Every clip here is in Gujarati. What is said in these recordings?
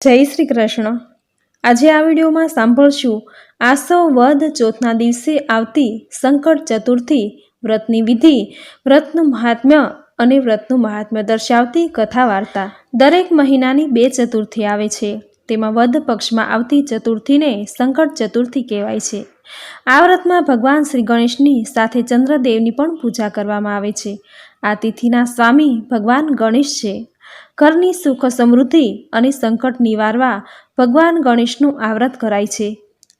જય શ્રી કૃષ્ણ. આજે આ વિડીયોમાં સાંભળશું, આસો વધ ચોથના દિવસે આવતી સંકટ ચતુર્થી વ્રતની વિધિ, વ્રતનું મહાત્મ્ય અને વ્રતનું મહાત્મ્ય દર્શાવતી કથા વાર્તા દરેક મહિનાની બે ચતુર્થી આવે છે. તેમાં વધ પક્ષમાં આવતી ચતુર્થીને સંકટ ચતુર્થી કહેવાય છે. આ વ્રતમાં ભગવાન શ્રી ગણેશની સાથે ચંદ્રદેવની પણ પૂજા કરવામાં આવે છે. આ તિથિના સ્વામી ભગવાન ગણેશ છે. ઘરની સુખ સમૃદ્ધિ અને સંકટ નિવારવા ભગવાન ગણેશનું આવ્રત કરાય છે.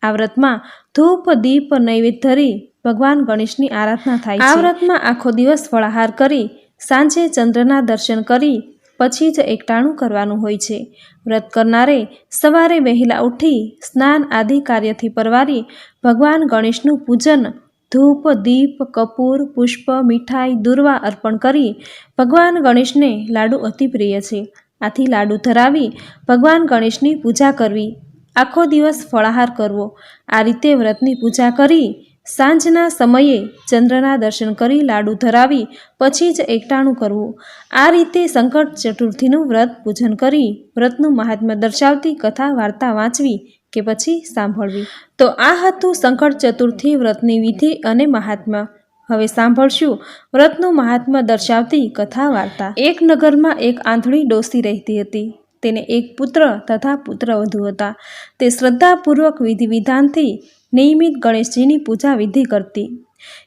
આ વ્રતમાં ધૂપ, દીપ, નૈવેદ્ય ધરી ભગવાન ગણેશની આરાધના થાય આ વ્રતમાં આખો દિવસ ફળાહાર કરી, સાંજે ચંદ્રના દર્શન કરી, પછી જ એકટાણું કરવાનું હોય છે. વ્રત કરનારે સવારે વહેલા ઉઠી સ્નાન આદિ કાર્યથી પરવારી ભગવાન ગણેશનું પૂજન ધૂપ, દીપ, કપૂર, પુષ્પ, મીઠાઈ, દુર્વા અર્પણ કરી ભગવાન ગણેશને લાડુ અતિ પ્રિય છે. આથી લાડુ ધરાવી ભગવાન ગણેશની પૂજા કરવી, આખો દિવસ ફળાહાર કરવો. આ રીતે વ્રતની પૂજા કરી સાંજના સમયે ચંદ્રના દર્શન કરી લાડુ ધરાવી પછી જ એકટાણું કરવું. આ રીતે સંકટ ચતુર્થીનું વ્રત પૂજન કરી વ્રતનું મહાત્મ્ય દર્શાવતી કથા વાર્તા વાંચવી કે પછી સાંભળવી? તો આ હતું સંકટ ચતુર્થી વ્રતની વિધિ અને મહાત્મ્ય હવે સાંભળશું. વ્રતનું મહાત્મ્ય દર્શાવતી કથા વાર્તા એક નગરમાં એક આંધળી ડોસી રહેતી હતી. તેને એક પુત્ર તથા પુત્રવધુ હતા. તે શ્રદ્ધાપૂર્વક વિધિ વિધાનથી નિયમિત ગણેશજીની પૂજા વિધિ કરતી.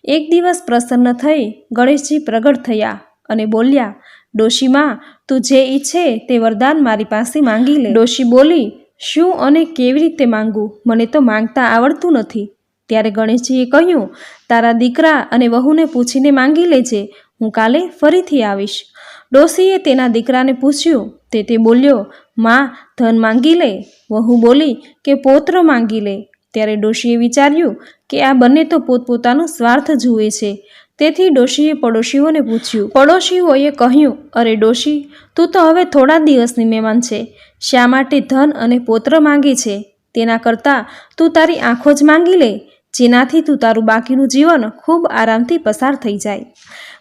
એક દિવસ પ્રસન્ન થઈ ગણેશજી પ્રગટ થયા અને બોલ્યા ડોશીમાં તું જે ઈચ્છે તે વરદાન મારી પાસે માંગી લે. ડોશી બોલી શું અને કેવી રીતે માંગવું મને તો માંગતા આવડતું નથી. ત્યારે ગણેશજીએ કહ્યું, તારા દીકરા અને વહુને પૂછીને માંગી લેજે. હું કાલે ફરીથી આવીશ. ડોસીએ તેના દીકરાને પૂછ્યું. તે તે બોલ્યો, માં, ધન માંગી લે. વહુ બોલી, કે પૌત્ર માંગી લે. ત્યારે ડોશીએ વિચાર્યું કે આ બંને તો પોતપોતાનો સ્વાર્થ જુએ છે. તેથી ડોશીએ પડોશીઓને પૂછ્યું, પડોશીઓએ કહ્યું, અરે ડોશી, તું તો હવે થોડા દિવસની મહેમાન છે. શા માટે ધન અને પૌત્ર માંગે છે? તેના કરતાં તું તારી આંખો જ માંગી લે. જેનાથી તું તારું બાકીનું જીવન ખૂબ આરામથી પસાર થઈ જાય.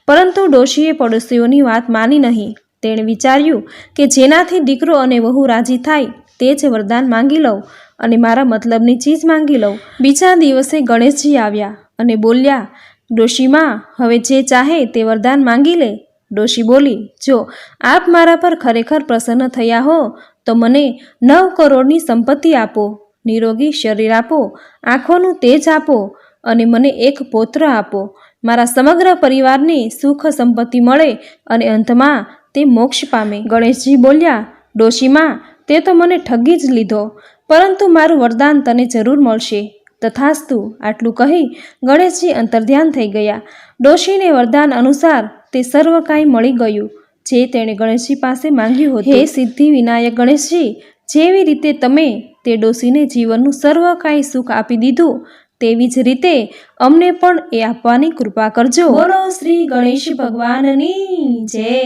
પરંતુ ડોશીએ પડોશીઓની વાત માની નહીં. તેણે વિચાર્યું કે જેનાથી દીકરો અને વહુ રાજી થાય, તે જ વરદાન માંગી લઉં અને મારા મતલબની ચીજ માંગી લઉં. બીજા દિવસે ગણેશજી આવ્યા અને બોલ્યા ડોશીમાં, હવે જે ચાહે તે વરદાન માંગી લે. ડોશી બોલી, જો આપ મારા પર ખરેખર પ્રસન્ન થયા હો, તો મને નવ કરોડની સંપત્તિ આપો. નિરોગી શરીર આપો, આંખોનું તેજ આપો અને મને એક પોત્ર આપો. મારા સમગ્ર પરિવારની સુખ સંપત્તિ મળે અને અંતમાં તે મોક્ષ પામે. ગણેશજી બોલ્યા, ડોશીમાં, તે તો મને ઠગી જ લીધો, પરંતુ મારું વરદાન તને જરૂર મળશે. તથાસ્તુ આટલું કહી ગણેશજી અંતર્ધ્યાન થઈ ગયા. ડોશીને વરદાન અનુસાર તે સર્વ કાંઈ મળી ગયું જે તેણે ગણેશજી પાસે માંગ્યું હતું. હે સિદ્ધિ વિનાયક ગણેશજી જેવી રીતે તમે તે ડોશીને જીવનનું સર્વ કાંઈ સુખ આપી દીધું તેવી જ રીતે અમને પણ એ આપવાની કૃપા કરજો. બોલો શ્રી ગણેશ ભગવાનની જય.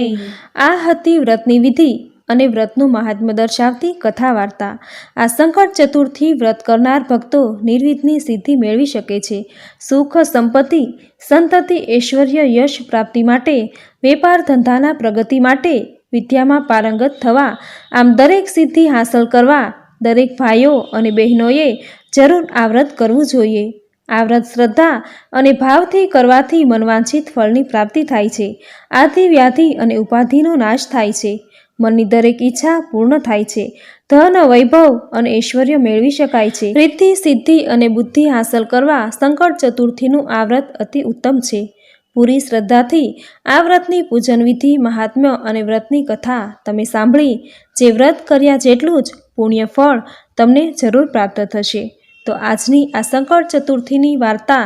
આ હતી વ્રતની વિધિ. અને વ્રતનું મહાત્મ્ય દર્શાવતી કથા વાર્તા આ સંકટ ચતુર્થી વ્રત કરનાર ભક્તો નિર્વિધની સિદ્ધિ મેળવી શકે છે. સુખ, સંપત્તિ, સંતતિ, ઐશ્વર્ય, યશ પ્રાપ્તિ માટે, વેપાર ધંધાના પ્રગતિ માટે, વિદ્યામાં પારંગત થવા, આમ દરેક સિદ્ધિ હાંસલ કરવા, દરેક ભાઈઓ અને બહેનોએ જરૂર આ વ્રત કરવું જોઈએ. આ વ્રત શ્રદ્ધા અને ભાવથી કરવાથી મનવાંછિત ફળની પ્રાપ્તિ થાય છે. આથી વ્યાધિ અને ઉપાધિનો નાશ થાય છે. મનની દરેક ઈચ્છા પૂર્ણ થાય છે. ધન, વૈભવ અને ઐશ્વર્ય મેળવી શકાય છે. રિદ્ધિ સિદ્ધિ અને બુદ્ધિ હાંસલ કરવા સંકટ ચતુર્થીનું આ વ્રત અતિ ઉત્તમ છે. પૂરી શ્રદ્ધાથી આ વ્રતની પૂજન વિધિ, મહાત્મ્ય અને વ્રતની કથા તમે સાંભળી, જે વ્રત કર્યા જેટલું જ પુણ્ય ફળ તમને જરૂર પ્રાપ્ત થશે. તો આજની આ સંકટ ચતુર્થીની વાર્તા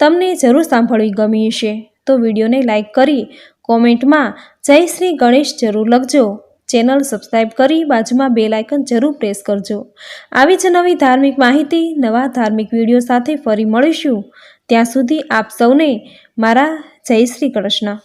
તમને જરૂર સાંભળવી ગમી હશે. તો વિડીયોને લાઇક કરી કોમેન્ટમાં જય શ્રી ગણેશ જરૂર લખજો. ચેનલ સબસ્ક્રાઈબ કરી બાજુમાં બે લાયકન જરૂર પ્રેસ કરજો. આવી જ નવી ધાર્મિક માહિતી, નવા ધાર્મિક વીડિયો સાથે ફરી મળીશું. ત્યાં સુધી આપ સૌને મારા જય શ્રી કૃષ્ણ.